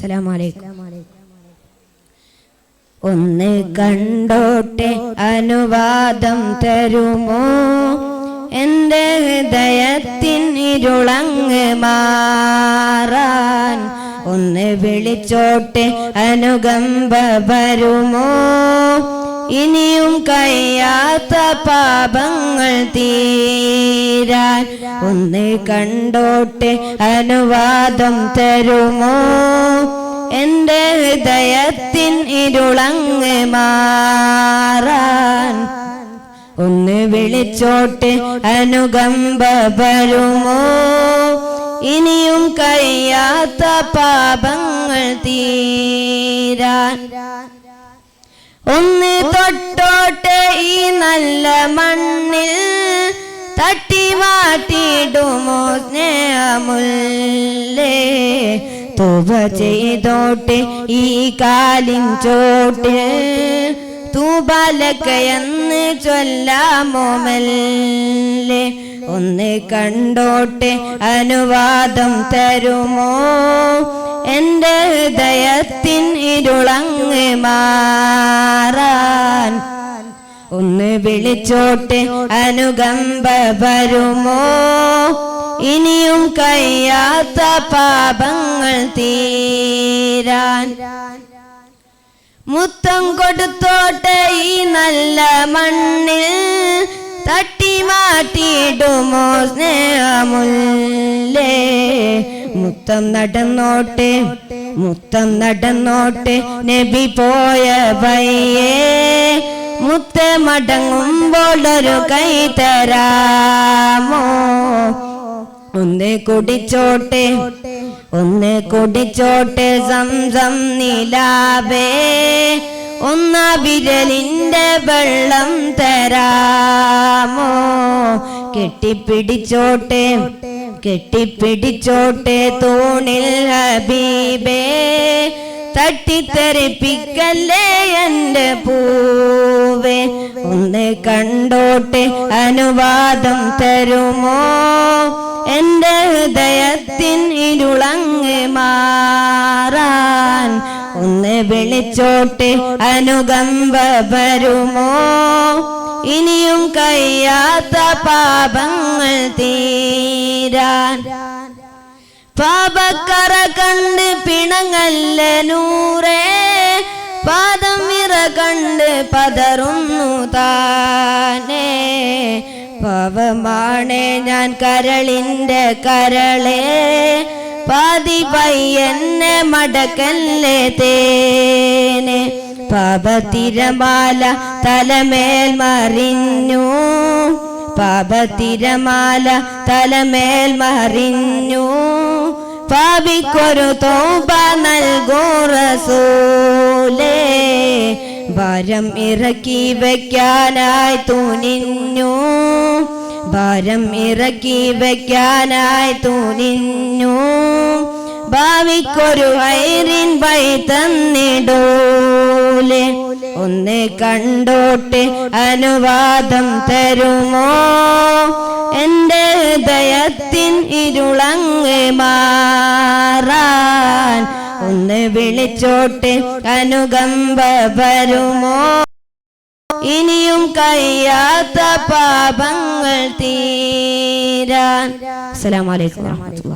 അസ്സലാമലൈക്കും. ഒന്ന് കണ്ടോട്ടെ അനുവാദം തരുമോ? എന്റെ ഹൃദയത്തിൻ ഇരുളങ്ങ് മാറാൻ ഒന്ന് വിളിച്ചോട്ടെ അനുകമ്പ വരുമോ? ഇനിയും കഴിയാത്ത പാപങ്ങൾ തീരാൻ ഒന്ന് കണ്ടോട്ടെ അനുവാദം തരുമോ? ഇരുളങ്ങ് മാറാൻ ഒന്ന് വിളിച്ചോട്ട് അനുകമ്പ വരുമോ? ഇനിയും കഴിയാത്ത പാപങ്ങൾ തീരാൻ. ഒന്ന് തൊട്ടോട്ടെ ഈ നല്ല മണ്ണിൽ തട്ടി മാറ്റിയിടുമോ സ്നേഹമുല്ലേ? തുവ ചെയ്തോട്ടെ ഈ കാലിൻ ചോട്ടിൽ തൂബാലക്കയെന്ന് ബാലക്കയെന്ന് ചൊല്ലാമോമല്ലേ ഒന്ന് കണ്ടോട്ടെ അനുവാദം തരുമോ? എന്റെ ഹൃദയത്തിൻ ഇരുളങ്ങ് മാറാൻ. ഒന്ന് വിളിച്ചോട്ടെ അനുകമ്പ വരുമോ? ഇനിയും കഴിയാത്ത പാപങ്ങൾ തീരാൻ. മുത്തം കൊടുത്തോട്ടെ ഈ നല്ല മണ്ണിൽ. തട്ടി മാറ്റിയിടുമോ സ്നേഹമുല്ലേ? മുത്തം നടന്നോട്ടെ മുത്തം നടന്നോട്ടെ നബി പോയ പയ്യേ മുത്ത മടങ്ങുമ്പോൾ ഒരു കൈ തരാമോ? ഒന്ന് കുടിച്ചോട്ടെ ഒന്ന് കുടിച്ചോട്ടെ സംസം നിലാവേ. ഒന്ന വിരലിന്റെ വെള്ളം തരാമോ? കെട്ടിപ്പിടിച്ചോട്ടെ കെട്ടിപ്പിടിച്ചോട്ടെ തൂണിൽ ഹബീബേ. തട്ടിത്തെറിപ്പിക്കല്ലേ എന്റെ പൂവേ? ഒന്ന് കണ്ടോട്ടെ അനുവാദം തരുമോ? എന്റെ ഹൃദയത്തിൻ ഇരുളങ്ങ് മാറാൻ. ഒന്ന് വിളിച്ചോട്ടെ അനുകമ്പ വരുമോ? ഇനിയും കഴിയാത്ത പാപങ്ങൾ തീരാൻ. പാപക്കറ കണ്ട് പിണങ്ങല്ല നൂറേ. പാദം വിറ കണ്ട് പതറുന്നു താനേ പാവമാണേ ഞാൻ കരളിന്റെ കരളേ. പാതി പയ്യന്നെ മടക്കല്ലേ തേനെ. പാപത്തിരമാല തലമേൽ മറിഞ്ഞു. പാപത്തിരമാല തലമേൽ മറിഞ്ഞു. പാപിക്കൊരു തോപ നൽകൂ റസൂലേ ഭാരം ഇറക്കി വയ്ക്കാനായി തുനിഞ്ഞു. ഭാരം ഇറക്കി വയ്ക്കാനായി തോന്നിഞ്ഞു ഭാവിക്കൊരു വൈറിൻ വൈ തന്നിടൂലെ. ഒന്ന് കണ്ടോട്ടെ അനുവാദം തരുമോ? എന്റെ ഹൃദയത്തിൻ ഇരുളങ്ങ് മാറാൻ ഒന്ന് വിളിച്ചോട്ടെ അനുകമ്പ വരുമോ? ഇനിയും കഴിയാത്ത പാപങ്ങൾ തീരാൻ. അസ്സലാമലൈക്കും വാഹമത്തുള്ള